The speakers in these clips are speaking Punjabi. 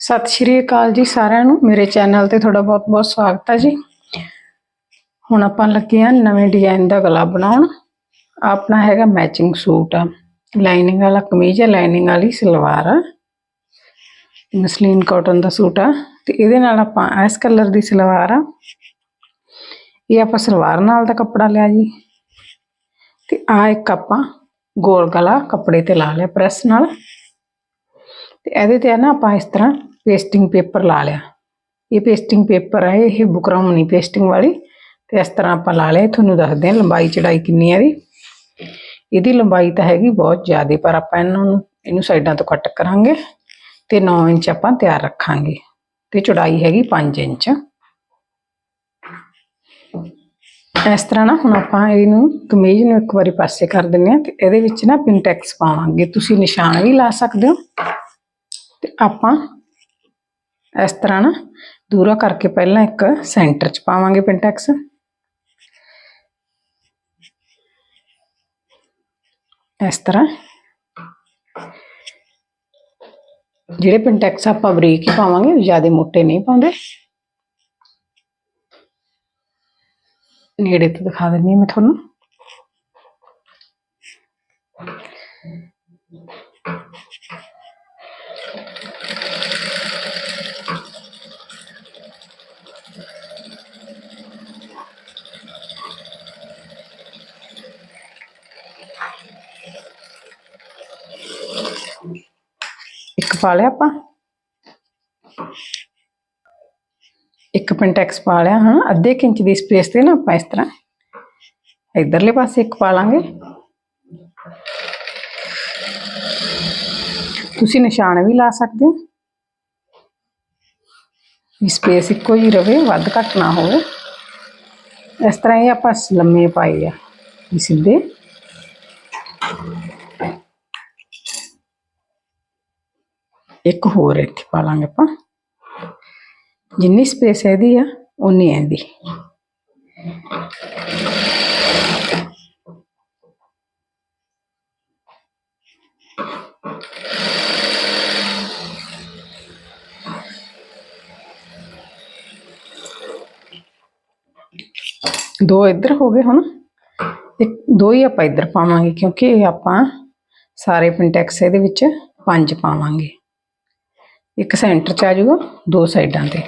ਸਤਿ ਸ਼੍ਰੀ ਅਕਾਲ ਜੀ ਸਾਰਿਆਂ ਨੂੰ। ਮੇਰੇ ਚੈਨਲ ਤੇ ਤੁਹਾਡਾ ਬਹੁਤ-ਬਹੁਤ ਸਵਾਗਤ ਹੈ ਜੀ। ਹੁਣ ਆਪਾਂ ਲੱਗੇ ਆ ਨਵੇਂ ਡਿਜ਼ਾਈਨ ਦਾ ਗਲਾ ਬਣਾਉਣ। ਆਪਣਾ ਹੈਗਾ ਮੈਚਿੰਗ ਸੂਟ ਆ। ਲਾਈਨਿੰਗ ਵਾਲਾ ਕਮੀਜ਼ ਹੈ ਲਾਈਨਿੰਗ ਵਾਲੀ ਸਲਵਾਰ ਆ। ਮਸਲੀਨ ਕਾਟਨ ਦਾ ਸੂਟ ਆ। ਤੇ ਇਹਦੇ ਨਾਲ ਆਪਾਂ ਐਸ ਕਲਰ ਦੀ ਸਲਵਾਰ ਆ। ਇਹ ਆਪਾਂ ਸਲਵਾਰ ਨਾਲ ਦਾ ਕੱਪੜਾ ਲਿਆ ਜੀ। ਤੇ ਆ ਇੱਕ ਆਪਾਂ ਗੋਲ ਗਲਾ ਕੱਪੜੇ ਤੇ ਲਾ ਲਿਆ ਪ੍ਰੈਸ ਨਾਲ। ਤੇ ਇਹਦੇ ਤੇ ਆ ਨਾ ਆਪਾਂ ਇਸ ਤਰ੍ਹਾਂ ਪੇਸਟਿੰਗ ਪੇਪਰ ਲਾ ਲਿਆ। ਇਹ ਪੇਸਟਿੰਗ ਪੇਪਰ ਹੈ ਇਹ ਬੁਕਰਮ ਨਹੀਂ ਪੇਸਟਿੰਗ ਵਾਲੀ। ਤੇ ਇਸ ਤਰ੍ਹਾਂ ਆਪਾਂ ਲਾ ਲਿਆ, ਤੁਹਾਨੂੰ ਦੱਸਦੇ ਹਾਂ ਲੰਬਾਈ ਚੜਾਈ ਕਿੰਨੀ ਹੈ ਇਹਦੀ। ਇਹਦੀ ਲੰਬਾਈ ਤਾਂ ਹੈਗੀ ਬਹੁਤ ਜ਼ਿਆਦਾ, ਪਰ ਆਪਾਂ ਇਹਨਾਂ ਨੂੰ, ਇਹਨੂੰ ਸਾਈਡਾਂ ਤੋਂ ਕੱਟ ਕਰਾਂਗੇ ਤੇ 9 ਇੰਚ ਆਪਾਂ ਤਿਆਰ ਰੱਖਾਂਗੇ। ਤੇ ਚੌੜਾਈ ਹੈਗੀ 5 ਇੰਚ। ਇਸ ਤਰ੍ਹਾਂ ਨਾ ਹੁਣ ਆਪਾਂ ਇਹਨੂੰ ਕਮੀਜ਼ ਨੂੰ ਇੱਕ ਵਾਰੀ ਪਾਸੇ ਕਰ ਦਿੰਨੇ ਆ ਤੇ ਇਹਦੇ ਵਿੱਚ ਨਾ ਪਿੰਟੈਕਸ ਪਾਵਾਂਗੇ। ਤੁਸੀਂ ਨਿਸ਼ਾਨ ਵੀ ਲਾ ਸਕਦੇ ਹੋ। ਆਪਾਂ ਇਸ ਤਰ੍ਹਾਂ ਨਾ ਦੂਰਾ ਕਰਕੇ ਪਹਿਲਾਂ ਇੱਕ ਸੈਂਟਰ 'ਚ ਪਾਵਾਂਗੇ ਪਿੰਟੈਕਸ ਇਸ ਤਰ੍ਹਾਂ ਜਿਹੜੇ ਪਿੰਟੈਕਸ ਆਪਾਂ ਬਰੀਕ ਹੀ ਪਾਵਾਂਗੇ ਜ਼ਿਆਦਾ ਮੋਟੇ ਨਹੀਂ ਪਾਉਂਦੇ। ਨੇੜੇ ਤੋਂ ਦਿਖਾ ਦਿੰਨੀ ਮੈਂ ਤੁਹਾਨੂੰ। ਪਾ ਲਿਆ ਆਪਾਂ। ਇੱਕ ਪਿੰਟੈਕਸ ਪਾ ਲਿਆ, ਹਾਂ, ਅੱਧੇ ਕੁ ਇੰਚ ਦੀ ਸਪੇਸ ਤੇ ਨਾ ਆਪਾਂ ਇਸ ਤਰ੍ਹਾਂ। ਇਧਰਲੇ ਪਾਸੇ ਇੱਕ ਪਾ ਲਾਂਗੇ। ਤੁਸੀਂ ਨਿਸ਼ਾਨ ਵੀ ਲਾ ਸਕਦੇ ਹੋ। ਸਪੇਸ ਇੱਕੋ ਹੀ ਰਵੇ, ਵੱਧ ਘੱਟ ਨਾ ਹੋਵੇ। ਇਸ ਤਰ੍ਹਾਂ ਇਹ ਆਪਾਂ ਲੰਮੇ ਪਾਏ ਆ ਇਹ ਸਿੱਧੇ। ਇੱਕ ਹੋਰ ਇੱਥੇ ਪਾ ਲਾਂਗੇ ਆਪਾਂ। ਜਿੰਨੀ ਸਪੇਸ ਇਹਦੀ ਆ ਉਨੀ ਇਹਦੀ। ਦੋ ਇੱਧਰ ਹੋ ਗਏ ਹੁਣ। ਇੱਕ, ਦੋ ਹੀ ਆਪਾਂ ਇੱਧਰ ਪਾਵਾਂਗੇ, ਕਿਉਂਕਿ ਇਹ ਆਪਾਂ ਸਾਰੇ ਪਿੰਟੈਕਸ ਇਹਦੇ ਵਿੱਚ ਪੰਜ ਪਾਵਾਂਗੇ। ਇੱਕ ਸੈਂਟਰ ਚ ਆ ਜਾਊਗਾ, ਦੋ ਸਾਈਡਾਂ ਤੇ।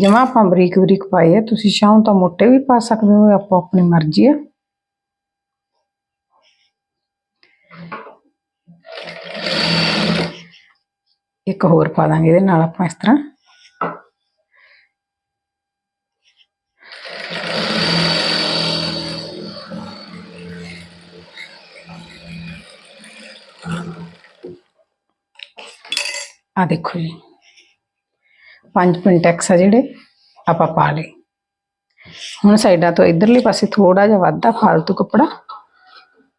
ਜਮਾ ਆਪਾਂ ਬਰੀਕ ਬਰੀਕ ਪਾਏ ਆ, ਤੁਸੀਂ ਚਾਹੋ ਤਾਂ ਮੋਟੇ ਵੀ ਪਾ ਸਕਦੇ ਹੋ, ਆਪੋ ਆਪਣੀ ਮਰਜ਼ੀ ਆ। ਇੱਕ ਹੋਰ ਪਾ ਦਾਂਗੇ ਇਹਦੇ ਨਾਲ ਆਪਾਂ ਇਸ ਤਰ੍ਹਾਂ। ਆ ਦੇਖੋ ਜੀ। ਪੰਜ ਪਿੰਟੈਕਸ ਆ ਜਿਹੜੇ, ਆਪਾਂ ਪਾ ਲਏ। ਹੁਣ ਸਾਈਡਾਂ ਤੋਂ ਇਧਰਲੇ ਪਾਸੇ ਥੋੜਾ ਜਿਹਾ ਵਾਧਾ ਫਾਲਤੂ ਕੱਪੜਾ,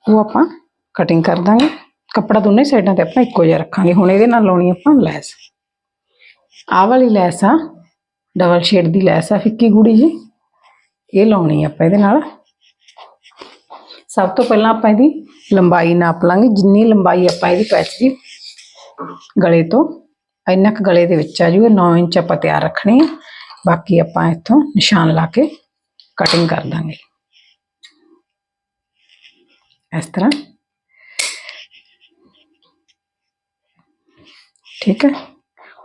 ਉਹ ਆਪਾਂ ਕਟਿੰਗ ਕਰ ਦਾਂਗੇ। ਕੱਪੜਾ ਦੋਨੇ ਸਾਈਡਾਂ ਤੇ ਆਪਾਂ ਇੱਕੋ ਜਿਹਾ ਰੱਖਾਂਗੇ। ਹੁਣ ਇਹਦੇ ਨਾਲ ਲਾਉਣੀ ਆਪਾਂ ਲੈਸ। ਆਹ ਵਾਲੀ ਲੈਸ ਆ, ਡਬਲ ਸ਼ੇਡ ਦੀ ਲੈਸ ਆ ਫਿੱਕੀ ਗੂੜੀ ਜੀ। ਇਹ ਲਾਉਣੀ ਆਪਾਂ ਇਹਦੇ ਨਾਲ। ਸਭ ਤੋਂ ਪਹਿਲਾਂ ਆਪਾਂ ਇਹਦੀ ਲੰਬਾਈ ਨਾਪ ਲਾਂਗੇ। ਜਿੰਨੀ ਲੰਬਾਈ ਆਪਾਂ ਇਹਦੀ ਪੈਚ ਦੀ ਗਲੇ ਤੋਂ ਇੰਨਾ ਕੁ ਗਲੇ ਦੇ ਵਿੱਚ ਆ ਜੂਗਾ 9 ਇੰਚ ਆਪਾਂ ਤਿਆਰ ਰੱਖਣੀ ਹੈ ਬਾਕੀ ਆਪਾਂ ਇੱਥੋਂ ਨਿਸ਼ਾਨ ਲਾ ਕੇ ਕਟਿੰਗ ਕਰ ਦਾਂਗੇ। ਇਸ ਤਰ੍ਹਾਂ। ਠੀਕ ਹੈ।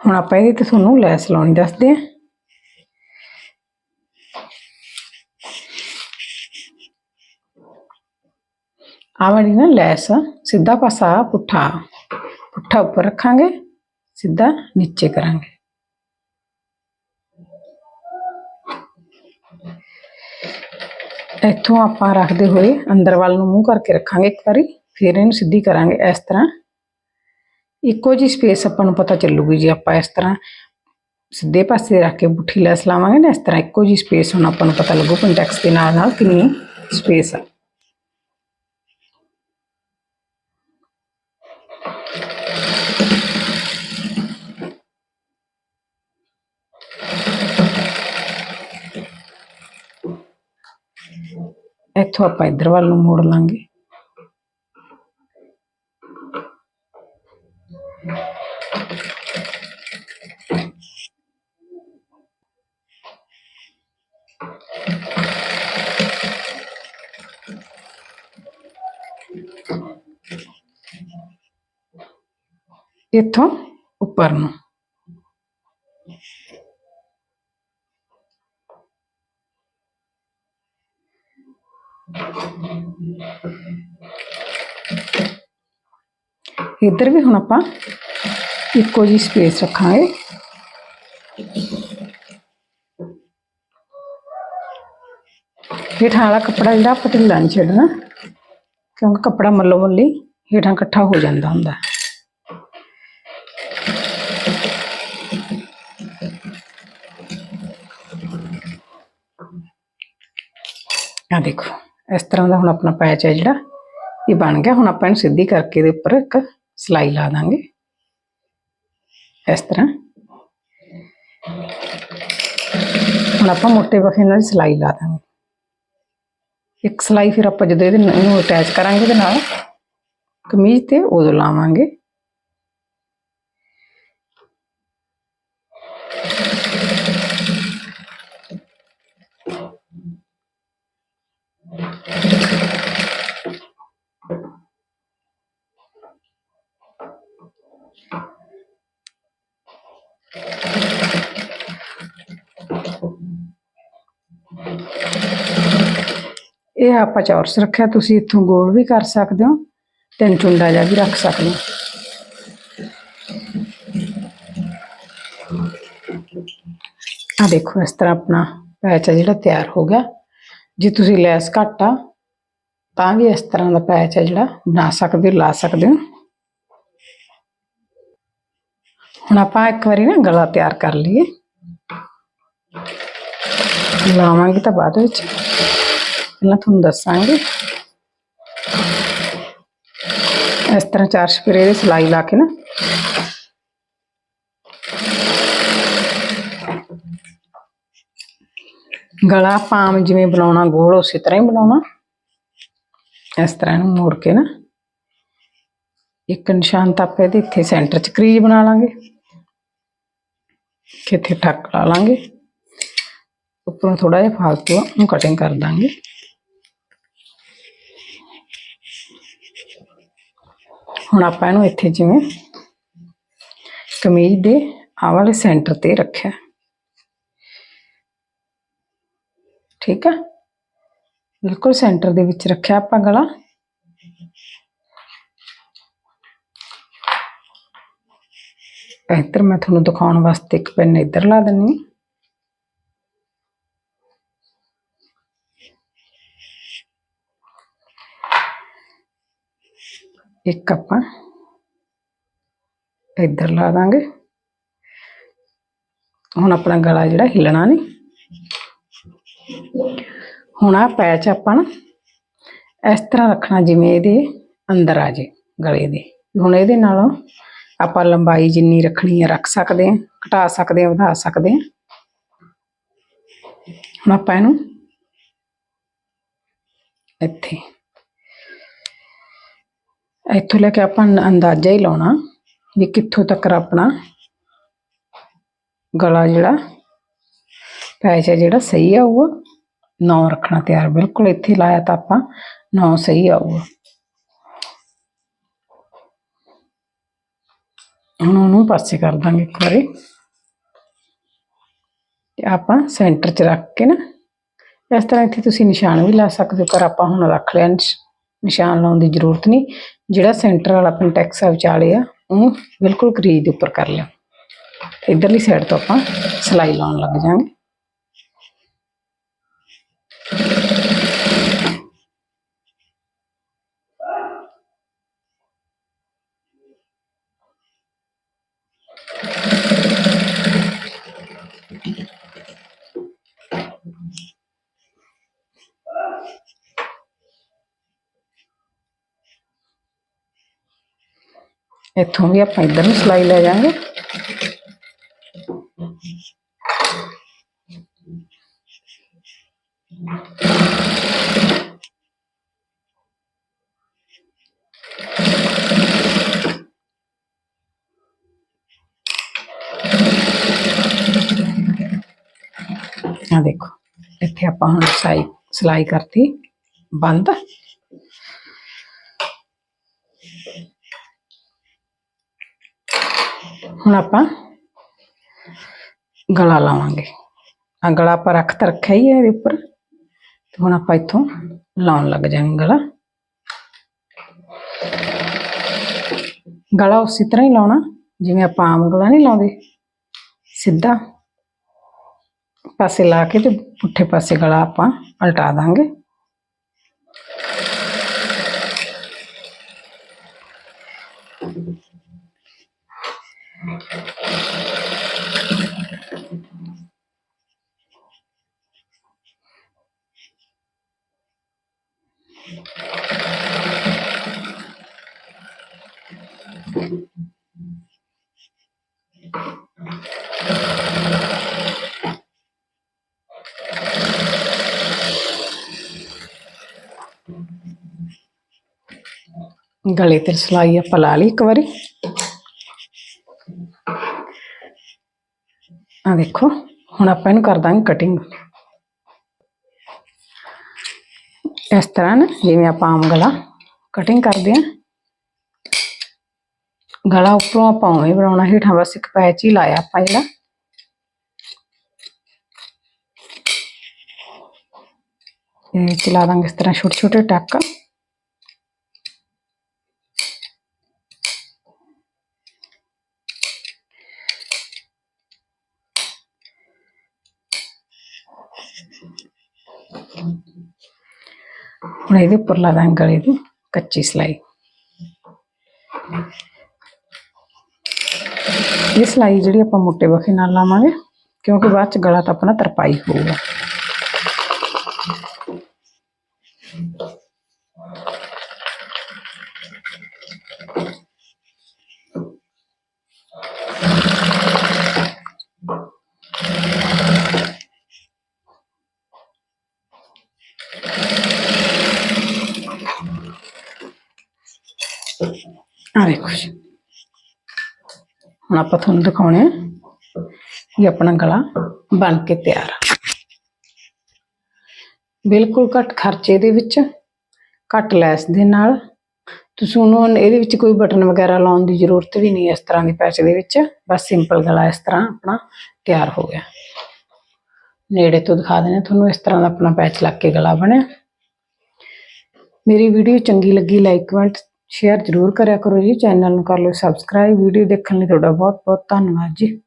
ਹੁਣ ਆਪਾਂ ਇਹਦੇ ਤੇ ਤੁਹਾਨੂੰ ਲੈਸ ਲਾਉਣੀ ਦੱਸਦੇ ਆ ਆਹ ਨਾ ਲੈਸ ਸਿੱਧਾ ਪਾਸਾ ਪੁੱਠਾ। ਪੁੱਠਾ ਉੱਪਰ ਰੱਖਾਂਗੇ। ਸਿੱਧਾ ਨੀਚੇ ਕਰਾਂਗੇ। ਇੱਥੋਂ ਆਪਾਂ ਰੱਖਦੇ ਹੋਏ ਅੰਦਰ ਵੱਲ ਨੂੰ ਮੂੰਹ ਕਰਕੇ ਰੱਖਾਂਗੇ ਇੱਕ ਵਾਰੀ, ਫਿਰ ਇਹਨੂੰ ਸਿੱਧੀ ਕਰਾਂਗੇ ਇਸ ਤਰ੍ਹਾਂ। ਇੱਕੋ ਜੀ ਸਪੇਸ ਆਪਾਂ ਨੂੰ ਪਤਾ ਚੱਲੂਗੀ ਜੀ ਆਪਾਂ ਇਸ ਤਰ੍ਹਾਂ ਸਿੱਧੇ ਪਾਸੇ ਰੱਖ ਕੇ ਪੁੱਠੀ ਲੈਸ ਲਾਵਾਂਗੇ ਨਾ, ਇਸ ਤਰ੍ਹਾਂ ਇੱਕੋ ਜੀ ਸਪੇਸ ਹੁਣ ਆਪਾਂ ਨੂੰ ਪਤਾ ਲੱਗੂ ਕੰਟੈਕਸ ਦੇ ਨਾਲ ਨਾਲ ਕਿੰਨੀ ਸਪੇਸ ਆ। ਇੱਥੋਂ ਆਪਾਂ ਇੱਧਰ ਵੱਲ ਨੂੰ ਮੋੜ ਲਾਂਗੇ। ਇੱਥੋਂ ਉੱਪਰ ਨੂੰ। ਇੱਧਰ ਵੀ ਹੁਣ ਆਪਾਂ ਇੱਕੋ ਜੀ ਸਪੇਸ ਰੱਖਾਂਗੇ ਹੇਠਾਂ ਵਾਲਾ ਕੱਪੜਾ ਜਿਹੜਾ ਆਪਾਂ ਢਿੱਲਾ ਨਹੀਂ ਛੱਡਣਾ ਕਿਉਂਕਿ ਕੱਪੜਾ ਮੱਲੋ ਮੱਲੀ ਹੇਠਾਂ ਇਕੱਠਾ ਹੋ ਜਾਂਦਾ ਹੁੰਦਾ ਹੈ। ਆ ਦੇਖੋ ਇਸ ਤਰ੍ਹਾਂ ਦਾ ਹੁਣ ਆਪਣਾ ਪੈਚ ਹੈ ਜਿਹੜਾ ਇਹ ਬਣ ਗਿਆ ਹੁਣ ਆਪਾਂ ਇਹਨੂੰ ਸਿੱਧੀ ਕਰਕੇ ਦੇ ਉੱਪਰ ਇੱਕ ਸਲਾਈ ਲਾ ਦਾਂਗੇ। ਇਸ ਤਰ੍ਹਾਂ। ਹੁਣ ਆਪਾਂ ਮੋਟੇ ਵਖੇ ਨਾਲ ਸਲਾਈ ਲਾ ਦਾਂਗੇ। ਇੱਕ ਸਲਾਈ ਫਿਰ ਆਪਾਂ ਜਦੋਂ ਇਹਦੇ ਨਾਲ ਇਹਨੂੰ ਅਟੈਚ ਕਰਾਂਗੇ ਦੇ ਨਾਲ, ਕਮੀਜ਼ ਤੇ ਉਦੋਂ ਲਾਵਾਂਗੇ। ਇਹ ਆਪਾਂ ਚੌਰਸ ਰੱਖਿਆ ਤੁਸੀਂ ਇੱਥੋਂ ਗੋਲ ਵੀ ਕਰ ਸਕਦੇ ਹੋ ਤਿੰਨ ਚੁੰਡਾ ਜਿਹਾ ਵੀ ਰੱਖ ਸਕਦੇ ਹੋ। ਆ ਦੇਖੋ, ਇਸ ਤਰ੍ਹਾਂ ਆਪਣਾ ਪੈਚ ਆ ਜਿਹੜਾ ਤਿਆਰ ਹੋ ਗਿਆ। ਜੇ ਤੁਸੀਂ ਲੈਸ ਘੱਟ ਆ, ਤਾਂ ਵੀ ਇਸ ਤਰ੍ਹਾਂ ਦਾ ਪੈਚ ਹੈ ਜਿਹੜਾ ਬਣਾ ਸਕਦੇ ਹੋ, ਲਾ ਸਕਦੇ ਹੋ। ਹੁਣ ਆਪਾਂ ਇੱਕ ਵਾਰੀ ਨਾ ਗਲਾ ਤਿਆਰ ਕਰ ਲਈਏ। ਲਾਵਾਂਗੇ ਤਾਂ ਬਾਅਦ ਵਿੱਚ। ਪਹਿਲਾਂ ਤੁਹਾਨੂੰ ਦੱਸਾਂਗੇ। ਇਸ ਤਰ੍ਹਾਂ ਚਾਰ ਸਪਰੇ ਦੀ ਸਿਲਾਈ ਲਾ ਕੇ ਨਾ। ਗਲਾ ਪਾਮ ਜਿਵੇਂ ਬਣਾਉਣਾ, ਗੋਲ ਉਸੇ ਤਰ੍ਹਾਂ ਹੀ ਬਣਾਉਣਾ। ਇਸ ਤਰ੍ਹਾਂ ਇਹਨੂੰ ਮੋੜ ਕੇ ਨਾ। ਇੱਕ ਨਿਸ਼ਾਨ ਤਾਂ ਆਪਾਂ ਇਹਦੇ ਇੱਥੇ ਸੈਂਟਰ 'ਚ ਕਰੀਜ ਬਣਾ ਲਾਂਗੇ। ਕਿੱਥੇ ਠੱਕ ਲਾ ਲਾਂਗੇ ਉੱਪਰੋਂ ਥੋੜਾ ਜਿਹਾ ਫਾਲਤੂ ਆ, ਉਹਨੂੰ ਕਟਿੰਗ ਕਰ ਦਾਂਗੇ ਹੁਣ ਆਪਾਂ ਇਹਨੂੰ ਇੱਥੇ ਜਿਵੇਂ ਕਮੀਜ਼ ਦੇ ਆਹ ਵਾਲੇ ਸੈਂਟਰ ਤੇ ਰੱਖਿਆ ਠੀਕ ਆ ਬਿਲਕੁਲ ਸੈਂਟਰ ਦੇ ਵਿੱਚ ਰੱਖਿਆ ਆਪਾਂ ਗਲਾ ਇੱਧਰ ਮੈਂ ਤੁਹਾਨੂੰ ਦਿਖਾਉਣ ਵਾਸਤੇ ਇੱਕ ਪੈਨ ਇੱਧਰ ਲਾ ਦਿੰਨੀ ਇੱਕ ਆਪਾਂ ਇੱਧਰ ਲਾ ਦਾਂਗੇ। ਹੁਣ ਆਪਣਾ ਗਲਾ ਜਿਹੜਾ ਹਿੱਲਣਾ ਨਹੀਂ ਹੁਣ ਆ ਪੈਚ ਆਪਾਂ ਇਸ ਤਰ੍ਹਾਂ ਰੱਖਣਾ ਜਿਵੇਂ ਇਹਦੇ ਅੰਦਰ ਆ ਜੇ ਗਲੇ ਦੇ। ਹੁਣ ਇਹਦੇ ਨਾਲੋਂ ਆਪਾਂ ਲੰਬਾਈ ਜਿੰਨੀ ਰੱਖਣੀ ਹੈ ਰੱਖ ਸਕਦੇ ਹਾਂ ਘਟਾ ਸਕਦੇ ਹਾਂ ਵਧਾ ਸਕਦੇ ਹਾਂ ਹੁਣ ਆਪਾਂ ਇਹਨੂੰ ਇੱਥੇ, ਇੱਥੋਂ ਲੈ ਕੇ ਆਪਾਂ ਅੰਦਾਜ਼ਾ ਹੀ ਲਾਉਣਾ ਵੀ ਕਿੱਥੋਂ ਤੱਕ ਆਪਣਾ ਗਲਾ ਜਿਹੜਾ ਪੈਚ ਹੈ ਜਿਹੜਾ ਸਹੀ ਆਊਗਾ। ਨੌ ਰੱਖਣਾ ਤਿਆਰ, ਬਿਲਕੁਲ ਇੱਥੇ ਲਾਇਆ ਤਾਂ ਆਪਾਂ ਨੌ ਸਹੀ ਆਊਗਾ। ਹੁਣ ਉਹਨੂੰ ਪਾਸੇ ਕਰ ਦਾਂਗੇ ਇੱਕ ਵਾਰੀ। ਤੇ ਆਪਾਂ ਸੈਂਟਰ 'ਚ ਰੱਖ ਕੇ ਨਾ, ਇਸ ਤਰ੍ਹਾਂ ਇੱਥੇ ਤੁਸੀਂ ਨਿਸ਼ਾਨ ਵੀ ਲਾ ਸਕਦੇ ਹੋ, ਪਰ ਆਪਾਂ ਹੁਣ ਰੱਖ ਲਿਆ। ਨਿਸ਼ਾਨ ਲਾਉਣ ਦੀ ਜ਼ਰੂਰਤ ਨਹੀਂ। ਜਿਹੜਾ ਸੈਂਟਰ ਵਾਲਾ ਕੰਟੈਕਸ ਆ ਵਿਚਾਲੇ ਆ ਉਹ ਬਿਲਕੁਲ ਕਰੀਜ ਦੇ ਉੱਪਰ ਕਰ ਲਿਆ। ਇਧਰਲੀ ਸਾਈਡ ਤੋਂ ਆਪਾਂ ਸਿਲਾਈ ਲਾਉਣ ਲੱਗ ਜਾਾਂਗੇ इतों भी आप इधर में सिलाई लै जाएँगे देखो इतने आप सिलाई सिलाई करती बंद ਹੁਣ ਆਪਾਂ ਗਲਾ ਲਾਵਾਂਗੇ। ਆ ਗਲਾ ਆਪਾਂ ਰੱਖ ਤਾਂ ਰੱਖਿਆ ਹੀ ਹੈ ਇਹਦੇ ਉੱਪਰ। ਤੇ ਹੁਣ ਆਪਾਂ ਇੱਥੋਂ ਲਾਉਣ ਲੱਗ ਜਾਵਾਂਗੇ ਗਲਾ। ਗਲਾ ਉਸੇ ਤਰ੍ਹਾਂ ਹੀ ਲਾਉਣਾ, ਜਿਵੇਂ ਆਪਾਂ ਆਮ ਗਲਾ ਨਹੀਂ ਲਾਉਂਦੇ। ਸਿੱਧਾ ਪਾਸੇ ਲਾ ਕੇ ਤੇ ਪੁੱਠੇ ਪਾਸੇ ਗਲਾ ਆਪਾਂ ਉਲਟਾ ਦਾਂਗੇ। ਗਲੇ ਤੇ ਸਿਲਾਈ ਆਪਾਂ ਲਾ ਲਈ ਇੱਕ ਵਾਰੀ ਆ ਦੇਖੋ ਹੁਣ ਆਪਾਂ ਇਹਨੂੰ ਕਰ ਦਾਂਗੇ ਕਟਿੰਗ ਇਸ ਤਰ੍ਹਾਂ ਨਾ ਜਿਵੇਂ ਆਪਾਂ ਆਮ ਗਲਾ ਕਟਿੰਗ ਕਰਦੇ ਆ ਗਲਾ ਉੱਪਰੋਂ ਆਪਾਂ ਉਵੇਂ ਬਣਾਉਣਾ ਹੇਠਾਂ ਬਸ ਇੱਕ ਪੈਚ ਹੀ ਲਾਇਆ ਆਪਾਂ ਜਿਹੜਾ ਇਹ ਚਲਾ ਦਾਂਗੇ ਇਸ ਤਰ੍ਹਾਂ ਛੋਟੇ ਛੋਟੇ ਟੱਕ। ਹੁਣ ਇਹਦੇ ਉੱਪਰ ਲਾ ਦਾਂਗੇ ਗਲੇ ਦੀ ਕੱਚੀ ਸਿਲਾਈ। ਇਹ ਸਿਲਾਈ ਜਿਹੜੀ ਆਪਾਂ ਮੋਟੇ ਵਖੇ ਨਾਲ ਲਾਵਾਂਗੇ, ਕਿਉਂਕਿ ਬਾਅਦ ਚ ਗਲਾ ਤਾਂ ਆਪਣਾ ਤਰਪਾਈ ਹੋਊਗਾ ਆ ਦੇਖੋ ਜੀ ਹੁਣ ਆਪਾਂ ਤੁਹਾਨੂੰ ਦਿਖਾਉਣੇ ਆ ਕਿ ਆਪਣਾ ਗਲਾ ਬਣ ਕੇ ਤਿਆਰ ਬਿਲਕੁਲ ਘੱਟ ਖਰਚੇ ਦੇ ਵਿੱਚ, ਘੱਟ ਲੈਸ ਦੇ ਨਾਲ। ਤੁਸੀਂ ਉਹਨੂੰ ਇਹਦੇ ਵਿੱਚ ਕੋਈ ਬਟਨ ਵਗੈਰਾ ਲਾਉਣ ਦੀ ਜ਼ਰੂਰਤ ਵੀ ਨਹੀਂ ਇਸ ਤਰ੍ਹਾਂ ਦੇ ਪੈਚ ਦੇ ਵਿੱਚ। ਬਸ ਸਿੰਪਲ ਗਲਾ ਇਸ ਤਰ੍ਹਾਂ ਆਪਣਾ ਤਿਆਰ ਹੋ ਗਿਆ। ਨੇੜੇ ਤੋਂ ਦਿਖਾ ਦੇਣਾ ਤੁਹਾਨੂੰ ਇਸ ਤਰ੍ਹਾਂ ਦਾ ਆਪਣਾ ਪੈਚ ਲੱਗ ਕੇ ਗਲਾ ਬਣਿਆ। ਮੇਰੀ ਵੀਡੀਓ ਚੰਗੀ ਲੱਗੀ ਲਾਈਕ ਕਮੈਂਟ ਸ਼ੇਅਰ ਜ਼ਰੂਰ ਕਰਿਆ ਕਰੋ ਜੀ, ਚੈਨਲ ਨੂੰ ਕਰ ਲਓ ਸਬਸਕ੍ਰਾਈਬ ਵੀਡੀਓ ਦੇਖਣ ਲਈ ਤੁਹਾਡਾ ਬਹੁਤ ਬਹੁਤ ਧੰਨਵਾਦ ਜੀ।